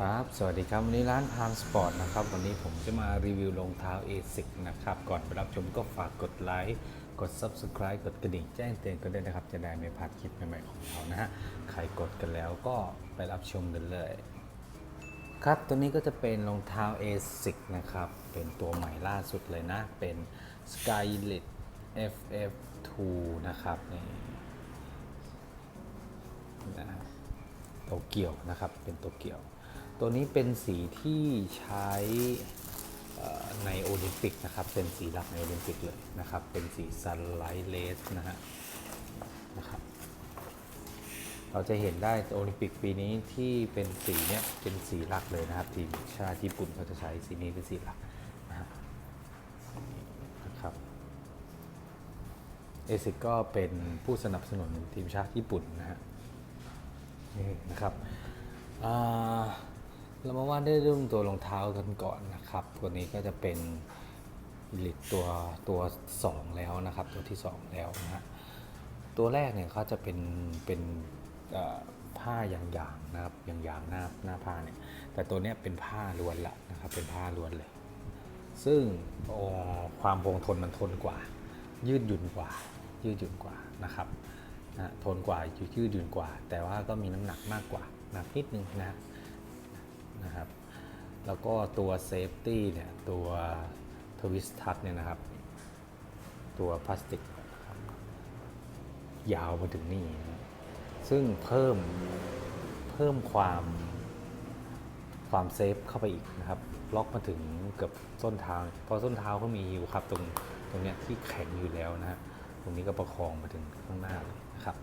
ครับ สวัสดีครับ วันนี้ร้านพามสปอร์ตนะครับ วันนี้ผมจะมารีวิวรองเท้า ASIC นะครับ ก่อนไปรับชมก็ฝากกดไลค์ กด Subscribe กดกระดิ่งแจ้งเตือนกันด้วยนะครับ จะได้ไม่พลาดคลิปใหม่ๆของเรานะฮะ ใครกดกันแล้วก็ไปรับชมกันเลย ครับ ตัวนี้ก็จะเป็นรองเท้า ASIC นะครับ เป็นตัวใหม่ล่าสุดเลยนะ เป็น Skylit FF2 นะครับ นี่นะโตเกียวนะครับ เป็นโตเกียว ตัวนี้เป็นสีที่ใช้ในโอลิมปิกนะครับ เป็นสีหลักในโอลิมปิกเลยนะครับ เป็นสีซันไลท์เลสนะฮะนะครับ เราจะเห็นได้โอลิมปิกปีนี้ที่เป็นสีเนี้ยเป็นสีหลักเลยนะครับ ทีมชาติญี่ปุ่นเขาจะใช้สีนี้เป็นสีหลักนะฮะนะครับเอซิกก็เป็นผู้สนับสนุนทีมชาติญี่ปุ่นนะฮะนี่นะครับอ่า เรามาว่าด้เรื่องตัวรองเท้ากันก่อนนะครับ ตัวนี้ก็จะเป็นลิตตัวตัว 2 แล้วนะครับ ตัวที่ 2 แล้วนะฮะตัวแรกเนี่ยเขาจะเป็นเป็นผ้ายางๆนะครับยางๆหน้าหน้าผ้าเนี่ยแต่ตัวเนี้ยเป็นผ้าล้วนละนะครับเป็นผ้าล้วนเลย ซึ่งความคงทนมันทนกว่า ยืดหยุ่นกว่า ยืดหยุ่นกว่านะครับนะทนกว่ายืดหยุ่นกว่า แต่ว่าก็มีน้ำหนักมากกว่าหนักนิดนึงนะ นะครับ แล้วก็ตัวเซฟตี้เนี่ยตัวทวิสทัชเนี่ยนะครับ ตัวพลาสติกยาวมาถึงนี่ ซึ่งเพิ่มเพิ่มความความเซฟเข้าไปอีกนะครับ ล็อกมาถึงเกือบส้นเท้า เพราะส้นเท้าเขามีฮิวครับ ตรงตรงเนี้ยที่แข็งอยู่แล้วนะฮะตรงนี้ก็ประคองมาถึงข้างหน้าเลยนะครับ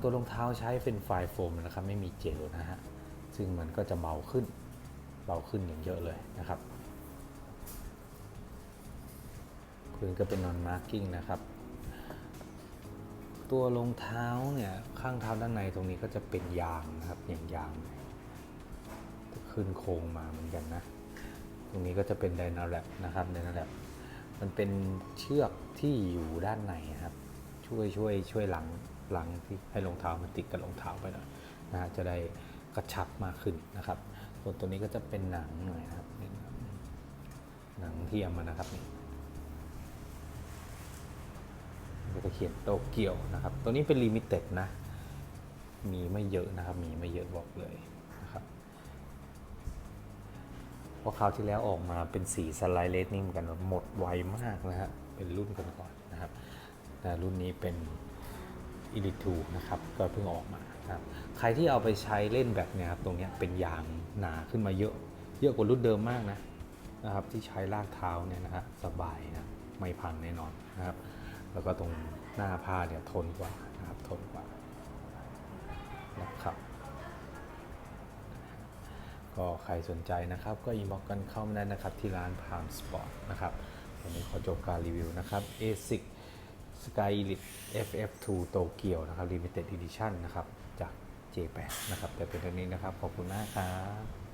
ตัวรองเท้าใช้เป็นไฟโฟมนะครับ ไม่มีเจลนะฮะ ซึ่งมันก็จะเบาขึ้น เบาขึ้นอย่างเยอะเลยนะครับพื้นก็เป็นนอนมาร์กิ้งนะครับ ตัวรองเท้าเนี่ย ข้างเท้าด้านในตรงนี้ก็จะเป็นยางนะครับอย่างยางขึ้นโครงมาเหมือนกันนะ ตรงนี้ก็จะเป็นไดนาแลบนะครับไดนาแลบมันเป็นเชือกที่อยู่ด้านในครับ ช่วยช่วยช่วยหลังหลังที่ให้รองเท้ามันติดกับรองเท้าไปหน่อยนะฮะจะได้ กระชับมากขึ้นนะครับ ส่วนตัวนี้ก็จะเป็นหนังหน่อยนะครับหนังเทียมนะครับนี่ก็จะเขียนโตเกียวนะครับ ตัวนี้เป็นลิมิเต็ดนะ มีไม่เยอะนะครับ มีไม่เยอะบอกเลยนะครับเพราะคราวที่แล้วออกมาเป็นสีสไลด์เลสนิ่งกันหมดไวมากนะฮะ เป็นรุ่นก่อนๆนะครับ แต่รุ่นนี้เป็น Elite 2นะครับก็เพิ่งออกมาครับใครที่เอาไปใช้เล่นแบบเนี้ยครับตรงเนี้ยเป็นยางหนาขึ้นมาเยอะ เยอะกว่ารุ่นเดิมมากนะนะครับที่ใช้ลากเท้าเนี่ยนะฮะสบายนะไม่พังแน่นอนนะครับ แล้วก็ตรงหน้าผ้าเนี่ยทนกว่านะครับทนกว่านะครับก็ใครสนใจนะครับก็อินบ็อกกันเข้ามาได้นะครับที่ร้านพามสปอร์ตนะครับวันนี้ขอจบการรีวิวนะครับ ASIC Skylit FF2 โตเกียวนะครับ Limited Edition นะครับ จาก J8 นะครับ แต่เป็นเท่านี้นะครับ ขอบคุณมากครับ